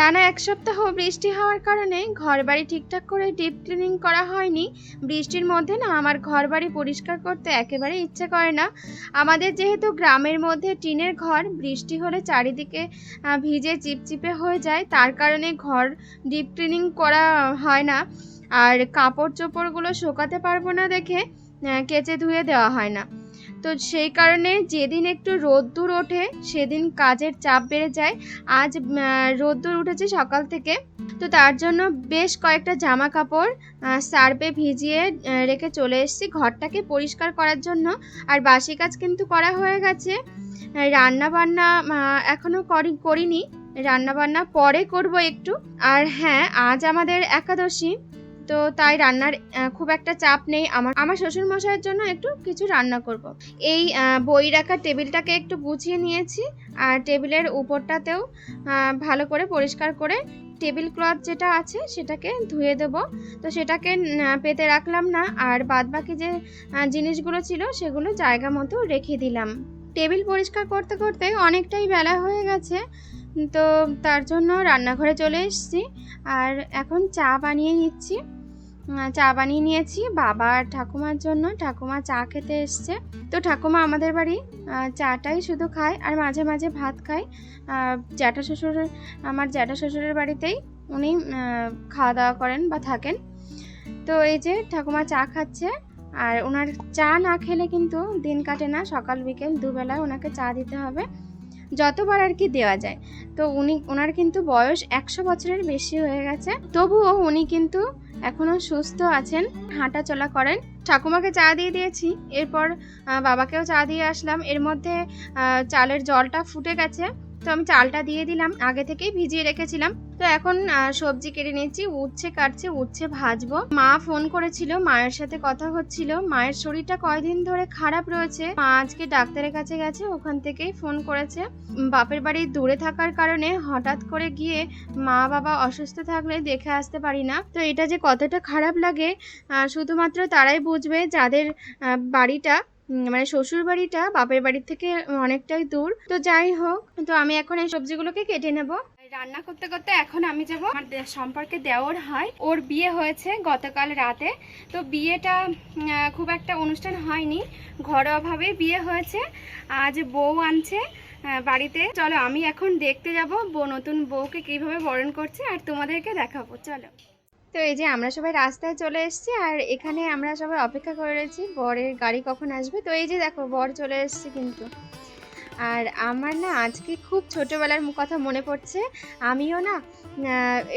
টানা এক সপ্তাহ বৃষ্টি হওয়ার কারণে ঘরবাড়ি ঠিকঠাক করে ডিপ ক্লিনিং করা হয়নি। বৃষ্টির মধ্যে না আমার ঘরবাড়ি পরিষ্কার করতে একেবারে ইচ্ছে করে না। আমাদের যেহেতু গ্রামের মধ্যে টিনের ঘর, বৃষ্টি হলে চারিদিকে ভিজে চিপচিপে হয়ে যায়, তার কারণে ঘর ডিপ ক্লিনিং করা হয় না। আর কাপড় চোপড়গুলো শোকাতে পারব না দেখে কেচে ধুয়ে দেওয়া হয় না। তো সেই কারণে যেদিন একটু রোদ্দুর ওঠে, সেদিন কাজের চাপ বেড়ে যায়। আজ রোদ্দুর উঠেছে সকাল থেকে। তো তার জন্য বেশ কয়েকটা জামা কাপড় সার্পে ভিজিয়ে রেখে চলে এসেছি ঘরটাকে পরিষ্কার করার জন্য। আর বাসি কাজ কিন্তু করা হয়ে গেছে। রান্না বান্না এখনও করি, করিনি। রান্না বান্না পরে করব একটু। আর হ্যাঁ আজ আমাদের একাদশী। তো তাই রান্নার খুব একটা চাপ নেই আমার। আমার শ্বশুর মশাইয়ের জন্য একটু কিছু রান্না করব। এই বই রাখার টেবিলটাকে একটু গুছিয়ে নিয়েছি আর টেবিলের উপরটাতেও ভালো করে পরিষ্কার করে টেবিল ক্লথ যেটা আছে সেটাকে ধুয়ে দেব। তো সেটাকে পেতে রাখলাম না আর বাদবাকি যে জিনিসগুলো ছিল সেগুলো জায়গা মতো রেখে দিলাম। টেবিল পরিষ্কার করতে করতে অনেকটাই বেলা হয়ে গেছে, তো তার জন্য রান্নাঘরে চলে এসেছি। আর এখন চা বানিয়ে নিচ্ছি। চা বানিয়ে নিয়েছি। বাবা আর ঠাকুমার জন্য। ঠাকুমা চা খেতে এসছে। তো ঠাকুমা আমাদের বাড়ি চাটাই শুধু খায় আর মাঝে মাঝে ভাত খায়। জ্যাঠা শ্বশুর, আমার জ্যাঠা শ্বশুরের বাড়িতেই উনি খাওয়া দাওয়া করেন বা থাকেন। তো এই যে ঠাকুমা চা খাচ্ছে আর ওনার চা না খেলে কিন্তু দিন কাটে না। সকাল, বিকেল, দুবেলায় ওনাকে চা দিতে হবে। যতবার আর কি দেওয়া যায়। তো উনি, ওনার কিন্তু বয়স একশো বছরের বেশি হয়ে গেছে। তবুও উনি কিন্তু এখনও সুস্থ আছেন হাঁটা চলা করেন। ঠাকুমাকে চা দিয়ে দিয়েছি, এরপর বাবাকেও চা দিয়ে আসলাম। এর মধ্যে চালের জলটা ফুটে গেছে। তো আমি চালটা দিয়ে দিলাম, আগে থেকেই ভিজিয়ে রেখেছিলাম। তো এখন সবজি কেটে নিচ্ছি উচ্ছে কাটছে, উচ্ছে ভাজবো। মা ফোন করেছিল, মায়ের সাথে কথা হচ্ছিল। মায়ের শরীরটা কয়দিন ধরে খারাপ রয়েছে। মা আজকে ডাক্তারের কাছে গেছে, ওখান থেকেই ফোন করেছে। বাপের বাড়ি দূরে থাকার কারণে হঠাৎ করে গিয়ে মা বাবা অসুস্থ থাকলে দেখে আসতে পারি না। তো এটা যে কতটা খারাপ লাগে শুধুমাত্র তারাই বুঝবে যাদের বাড়িটা মানে শ্বশুর বাড়িটা বাপের বাড়ির থেকে অনেকটাই দূর। তো যাই হোক, তো আমি এখন এই সবজিগুলোকে কেটে নেব। রান্না করতে করতে এখন আমি যাব। সম্পর্কে দেওর হয়। ওর বিয়ে হয়েছে গতকাল রাতে। তো বিয়েটা খুব একটা অনুষ্ঠান হয়নি। ঘরোয়াভাবে বিয়ে হয়েছে। আজ বউ আনছে বাড়িতে। চলো, আমি এখন দেখতে যাব নতুন বউকে কীভাবে বরণ করছে, আর তোমাদেরকে দেখাবো। চলো। তো এই যে আমরা সবাই রাস্তায় চলে এসেছি আর এখানে আমরা সবাই অপেক্ষা করেছি, বরের গাড়ি কখন আসবে? তো এই যে দেখো, বর চলে এসেছে কিন্তু। আর আমার না আজকে খুব ছোটোবেলার কথা মনে পড়ছে। আমিও না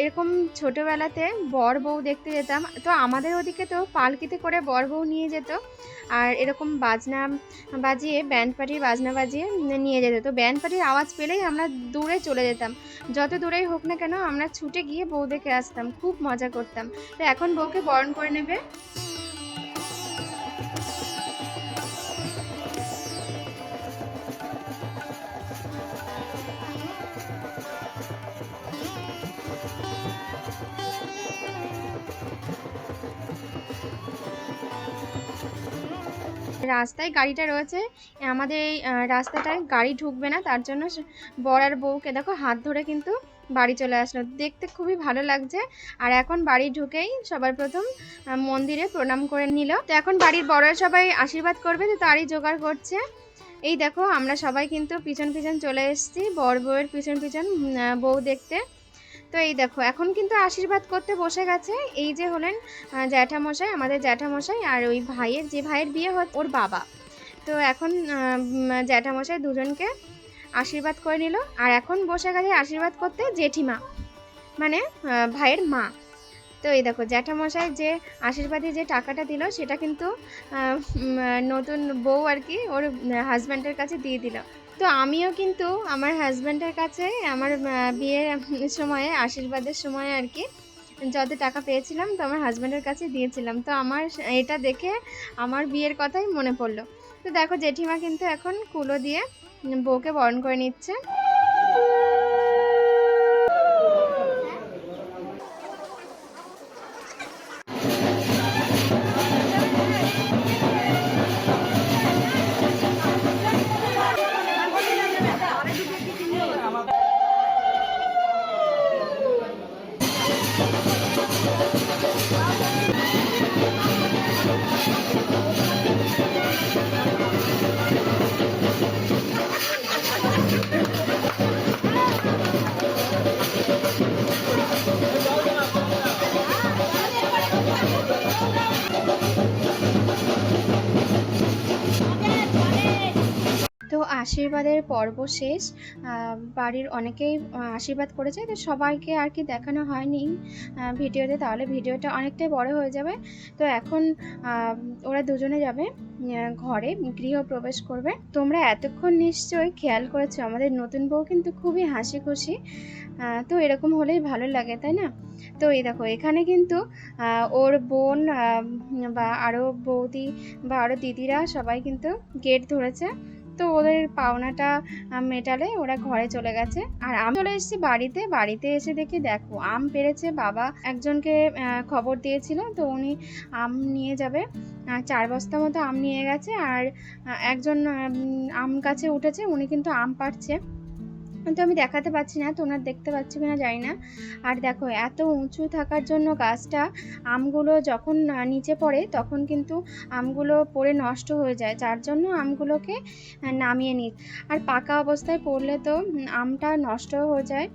এরকম ছোটোবেলাতে বর বউ দেখতে যেতাম। তো আমাদের ওদিকে তো পালকিতে করে বর বউ নিয়ে যেত। আর এরকম বাজনা বাজিয়ে, ব্যান্ড পার্টির বাজনা বাজিয়ে নিয়ে যেত। তো ব্যান্ড পার্টির আওয়াজ পেলেই আমরা দূরে চলে যেতাম। যত দূরেই হোক না কেন আমরা ছুটে গিয়ে বউ দেখে আসতাম, খুব মজা করতাম। তো এখন বউকে বরণ করে নেবে। রাস্তায় গাড়িটা রয়েছে আমাদের এই রাস্তাটায় গাড়ি ঢুকবে না, তার জন্য আর বউকে দেখো হাত ধরে কিন্তু বাড়ি চলে আসলো। দেখতে খুবই ভালো লাগছে। আর এখন বাড়ি ঢুকেই সবার প্রথম মন্দিরে প্রণাম করে নিল। তো এখন বাড়ির বড়রা সবাই আশীর্বাদ করবে, তো তারই জোগাড় করছে। এই দেখো আমরা সবাই কিন্তু পিছন পিছন চলে এসেছি, বর বউয়ের পিছন পিছন বউ দেখতে। তো এই দেখো, এখন কিন্তু আশীর্বাদ করতে বসে গেছে। এই যে হলেন জ্যাঠামশাই, আমাদের জ্যাঠামশাই আর ওই ভাইয়ের, যে ভাইয়ের বিয়ে হয়, ওর বাবা। তো এখন জ্যাঠামশাই দুজনকে আশীর্বাদ করে নিল। আর এখন বসে গেছে আশীর্বাদ করতে জেঠিমা মানে ভাইয়ের মা। তো এই দেখো, জ্যাঠামশাই যে আশীর্বাদে যে টাকাটা দিল, সেটা কিন্তু নতুন বউ আর কি ওর হাজব্যান্ডের কাছে দিয়ে দিল। তো আমিও কিন্তু আমার হাজব্যান্ডের কাছে আমার বিয়ের সময়ে, আশীর্বাদের সময় আর কি, যত টাকা পেয়েছিলাম তো আমার হাজব্যান্ডের কাছে দিয়েছিলাম। তো আমার এটা দেখে আমার বিয়ের কথাই মনে পড়ল। তো দেখো জেঠিমা কিন্তু এখন কুলো দিয়ে বউকে বরণ করে নিচ্ছে। আশীর্বাদের পর্ব শেষ। বাড়ির অনেকেই আশীর্বাদ করেছে। তো সবাইকে আর কি দেখানো হয়নি। ভিডিওতে, তাহলে ভিডিওটা অনেকটাই বড় হয়ে যাবে। তো এখন ওরা দুজনে যাবে ঘরে, গৃহ প্রবেশ করবে। তোমরা এতক্ষণ নিশ্চয়ই খেয়াল করেছ, আমাদের নতুন বউ কিন্তু খুবই হাসি খুশি তো এরকম হলেই ভালো লাগে, তাই না? তো এই দেখো, এখানে কিন্তু ওর বোন বা আরও বৌদি বা আরও দিদিরা সবাই কিন্তু গেট ধরেছে। তো ওদের পাওনাটা মেটালে ওরা ঘরে চলে গেছে। আর আমি চলে এসেছি বাড়িতে। বাড়িতে এসে দেখি, দেখো, আম পেরেছে। বাবা একজনকে খবর দিয়েছিল। তো উনি আম নিয়ে যাবে। চার বস্তা মতো আম নিয়ে গেছে। আর একজন আম গাছে উঠেছে। উনি কিন্তু আম পাড়ছে। তো আমি দেখাতে পাচ্ছি না, তোমরা দেখতে পাচ্ছ কিনা জানি না। আর দেখো, এত উঁচু থাকার জন্য গাছটা আমগুলো যখন নিচে পড়ে তখন কিন্তু আমগুলো পড়ে নষ্ট হয়ে যায়। যার জন্য আমগুলোকে নামিয়ে নিই। আর পাকা অবস্থায় পড়লে তো আমটা নষ্ট হয়ে যায়।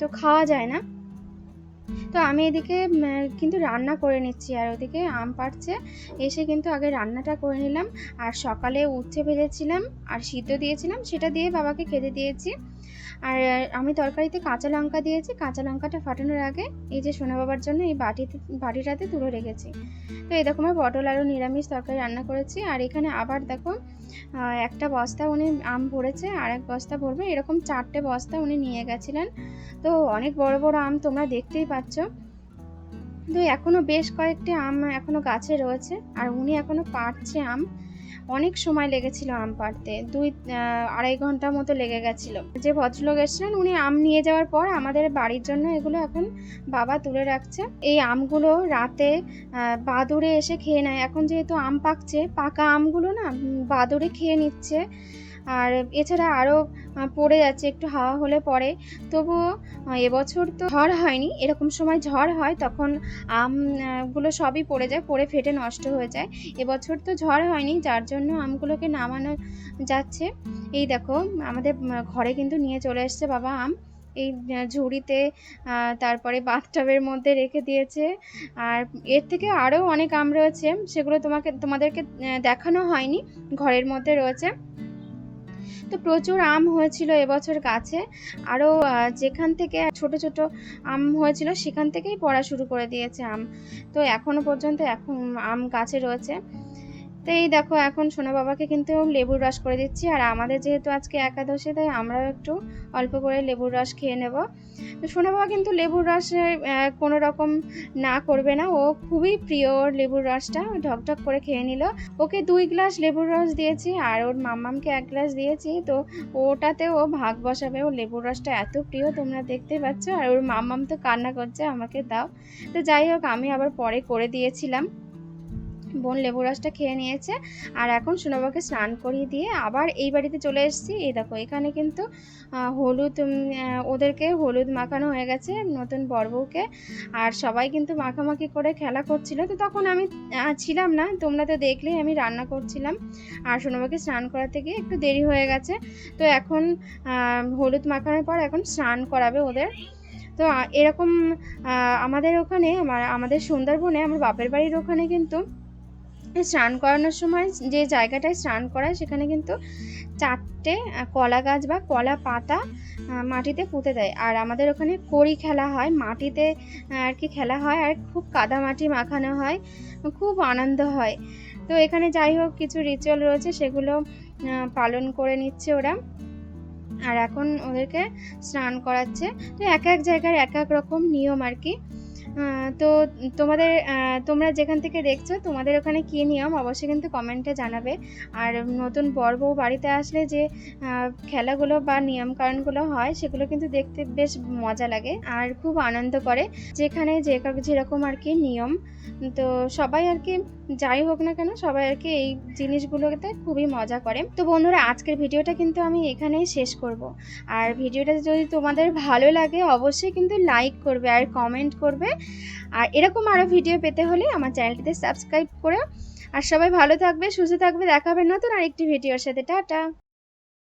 তো খাওয়া যায় না। তো আমি এদিকে কিন্তু রান্না করে নিচ্ছি আর ওদিকে আম পাড়ছে। এসে কিন্তু আগে রান্নাটা করে নিলাম। আর সকালে উচ্ছে ভেজেছিলাম আর সিদ্ধ দিয়েছিলাম, সেটা দিয়ে বাবাকে খেতে দিয়েছি। আর আমি তরকারিতে কাঁচা লঙ্কা দিয়েছি। কাঁচা লঙ্কাটা ফাটানোর আগে এই যে সোনা বাবার জন্য এই বাটিতে, বাটিটাতে তুলে রেখেছি। তো আমার পটল, আলু, নিরামিষ তরকারি রান্না করেছি। আর এখানে আবার দেখো একটা বস্তা উনি আম ভরেছে আর এক বস্তা ভরবে। এরকম চারটে বস্তা উনি নিয়ে গেছিলেন। তো অনেক বড় বড় আম তোমরা দেখতেই পাচ্ছ তো এখনও বেশ কয়েকটি আম এখনও গাছে রয়েছে, আর উনি এখনও পাড়ছে আম। অনেক সময় লেগেছিল আম পাড়তে, দুই আড়াই ঘণ্টা মতো লেগে গেছিল। যে ভদ্রলোক এসেছিলেন, উনি আম নিয়ে যাওয়ার পর আমাদের বাড়ির জন্য এগুলো এখন বাবা তুলে রাখছে। এই আমগুলো রাতে বাদুড়ে এসে খেয়ে নেয়। এখন যেহেতু আম পাকছে, পাকা আমগুলো না বাদুড়ে খেয়ে নিচ্ছে। আর এছাড়া আরও পড়ে যাচ্ছে, একটু হাওয়া হলে পরে। তবুও এবছর তো ঝড় হয়নি, এরকম সময় ঝড় হয়, তখন আমগুলো সবই পড়ে যায়, পড়ে ফেটে নষ্ট হয়ে যায়। এবছর তো ঝড় হয়নি, যার জন্য আমগুলোকে নামানো যাচ্ছে। এই দেখো, আমাদের ঘরে কিন্তু নিয়ে চলে এসছে বাবা আম। এই ঝুড়িতে তারপরে বাথটাবের মধ্যে রেখে দিয়েছে। আর এর থেকে আরও অনেক আম রয়েছে, সেগুলো তোমাকে, তোমাদেরকে দেখানো হয়নি, ঘরের মধ্যে রয়েছে। তো প্রচুর আম হয়েছিল এবছর গাছে। আরও যেখান থেকে ছোট ছোট আম হয়েছিল সেখান থেকেই পড়া শুরু করে দিয়েছে আম। তো এখনও পর্যন্ত এখন আম গাছে রয়েছে। তো এই দেখো, এখন সোনা বাবাকে কিন্তু লেবুর রস করে দিচ্ছি। আর আমাদের যেহেতু আজকে একাদশী, তাই আমরাও একটু অল্প করে লেবুর রস খেয়ে নেব। তো সোনা বাবা কিন্তু লেবুর রসে কোনো রকম না করবে না। ও খুবই প্রিয় ওর লেবুর রসটা। ঢকঢক করে খেয়ে নিল। ওকে দুই গ্লাস লেবুর রস দিয়েছি। আর ওর মাম্মামকে এক গ্লাস দিয়েছি। তো ওটাতে ও ভাগ বসাবে। ও লেবুর রসটা এত প্রিয়, তোমরা দেখতে পাচ্ছ। আর ওর মাম্মাম তো কান্না করছে, আমাকে দাও। তো যাই হোক, আমি আবার পরে করে দিয়েছিলাম। বোন লেবু রসটা খেয়ে নিয়েছে। আর এখন সোনাবাকে স্নান করিয়ে দিয়ে আবার এই বাড়িতে চলে এসেছি। এই দেখো, এখানে কিন্তু হলুদ ওদেরকে হলুদ মাখানো হয়ে গেছে নতুন বরবউকে আর সবাই কিন্তু মাখামাখি করে খেলা করছিল। তো তখন আমি ছিলাম না। তোমরা তো দেখলেই আমি রান্না করছিলাম। আর সোনাবাকে স্নান করাতে গিয়ে একটু দেরি হয়ে গেছে। তো এখন হলুদ মাখানোর পর এখন স্নান করাবে ওদের। তো এরকম আমাদের ওখানে, আমার, আমাদের সুন্দরবনে, আমার বাপের বাড়ির ওখানে কিন্তু স্নান করানোর সময় যে জায়গাটায় স্নান করায় সেখানে কিন্তু চারটে কলা গাছ বা কলা পাতা মাটিতে পুঁতে দেয়। আর আমাদের ওখানে কড়ি খেলা হয়, মাটিতে আর কি খেলা হয়, আর খুব কাদা মাটি মাখানো হয়, খুব আনন্দ হয়। তো এখানে যাই হোক, কিছু রিচুয়াল রয়েছে, সেগুলো পালন করে নিচ্ছে ওরা। আর এখন ওদেরকে স্নান করাচ্ছে। তো এক এক জায়গার এক এক রকম নিয়ম আর কি। তো তোমাদের তোমরা যেখান থেকে দেখছ, তোমাদের ওখানে কী নিয়ম, অবশ্যই কিন্তু কমেন্টে জানাবে। আর নতুন বর বউ বাড়িতে আসলে যে খেলাগুলো বা নিয়মকানুনগুলো হয়, সেগুলো কিন্তু দেখতে বেশ মজা লাগে আর খুব আনন্দ করে। যেখানে যে যেরকম আর কি নিয়ম, তো সবাই আর কি যাই হোক না কেন, সবাই আর কি এই জিনিসগুলোতে খুবই মজা করে। তো বন্ধুরা, আজকের ভিডিওটা কিন্তু আমি এখানেই শেষ করব। আর ভিডিওটা যদি তোমাদের ভালো লাগে, অবশ্যই কিন্তু লাইক করবে আর কমেন্ট করবে। আর এরকম আরও ভিডিও পেতে হলে আমার চ্যানেলটিতে সাবস্ক্রাইব করে। আর সবাই ভালো থাকবে, সুস্থ থাকবে, দেখা হবে নতুন আরেকটি ভিডিওর সাথে। টাটা!